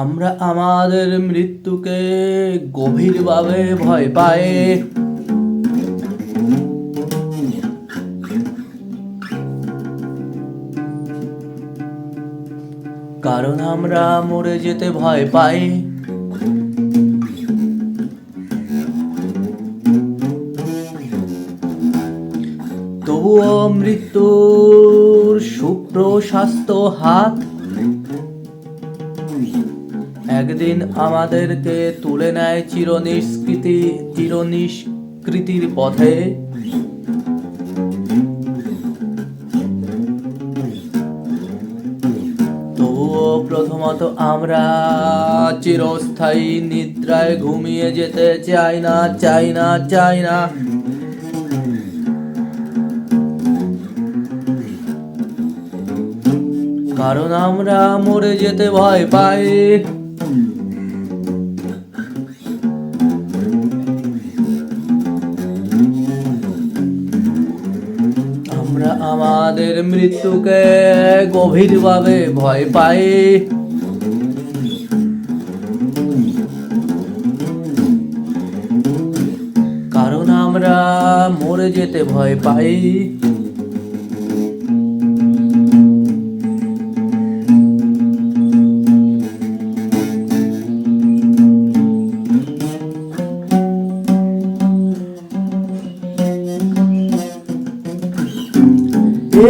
আমরা আমাদের মৃত্যুকে গভীরভাবে ভয় পাই। কারণ আমরা মরে যেতে ভয় পাই। তবুও মৃত্যুর শুভ্র স্বাস্থ্য হাত একদিন আমাদেরকে তুলে নেয় চিরনিষ্কৃতি, চিরনিষ্কৃতির পথে। তবুও প্রথমত আমরা চিরস্থায়ী নিদ্রায় ঘুমিয়ে যেতে চাই না চাই না চাই না। কারণ আমরা মরে যেতে ভয় পাই। আমরা আমাদের মৃত্যুকে গভীরভাবে ভয় পাই। কারণ আমরা মরে যেতে ভয় পাই।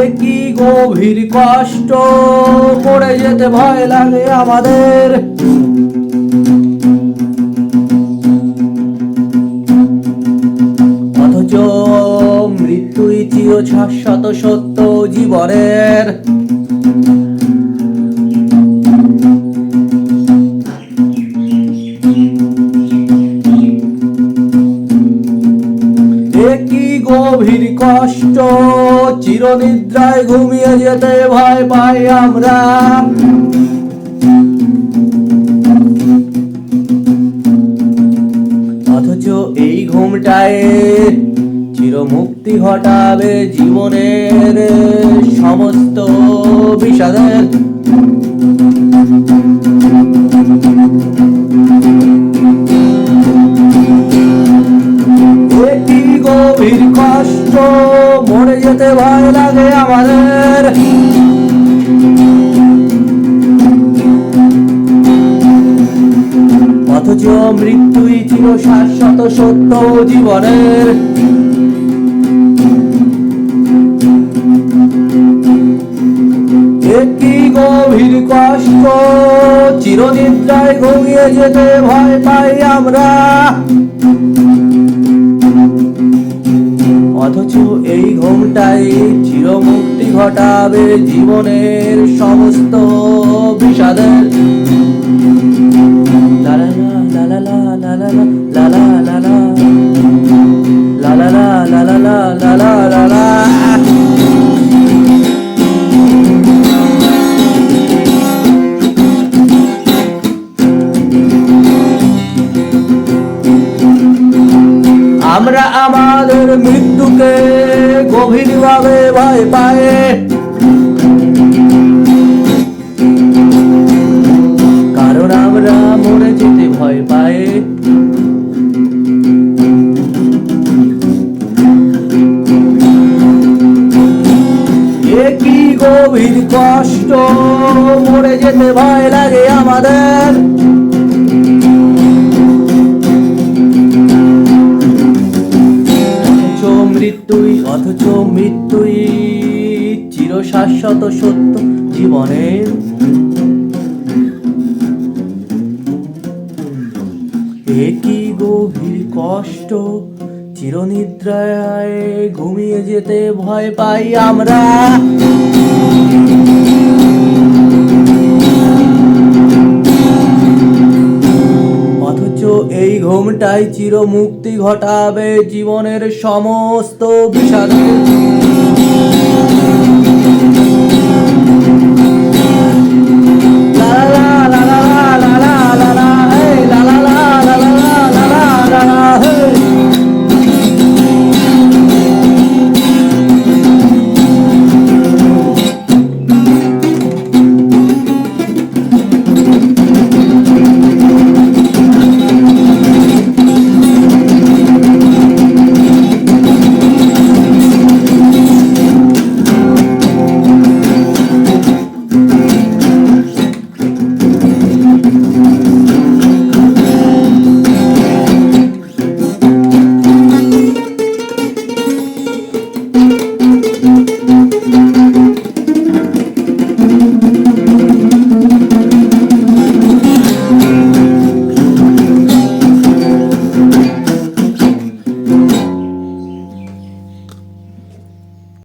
কি গভীর কষ্ট? পড়ে যেতে ভয় লাগে আমাদের। অথচ মৃত্যুই চির শাশ্বত সত্য জীবনের। গভীর কষ্ট, চিরনিদ্রায় ঘুমিয়ে যেতে ভয় পাই আমরা। অথচ এই ঘুমটায় চিরমুক্তি ঘটাবে জীবনের সমস্ত বিষাদের। অথচ মৃত্যুই ছিল শাশ্বত সত্য জীবনের। একটি গভীর কষ্ট, চিরনিদ্রায় ঘুমিয়ে যেতে ভয় পাই আমরা। অথচ এই ঘুমটাই চিরমুক্তি ঘটাবে জীবনের সমস্ত বিষাদের। লালা লা লা লা লা লা লা লা লা লা লা আমাদের মৃত্যুকে গভীরভাবে ভয় পায়। কারণ আমরা মরে যেতে ভয় পায়। কি গভীর কষ্ট, মরে যেতে ভয় লাগে আমাদের। মৃত্যুই, অথচ মৃত্যুই চির শাশ্বত সত্য, জীবনের একই গভীর কষ্ট, চিরনিদ্রায় ঘুমিয়ে যেতে ভয় পাই আমরা। অথচ এই ঘুমটাই চির মুক্তি ঘটাবে জীবনের সমস্ত বিষাদের।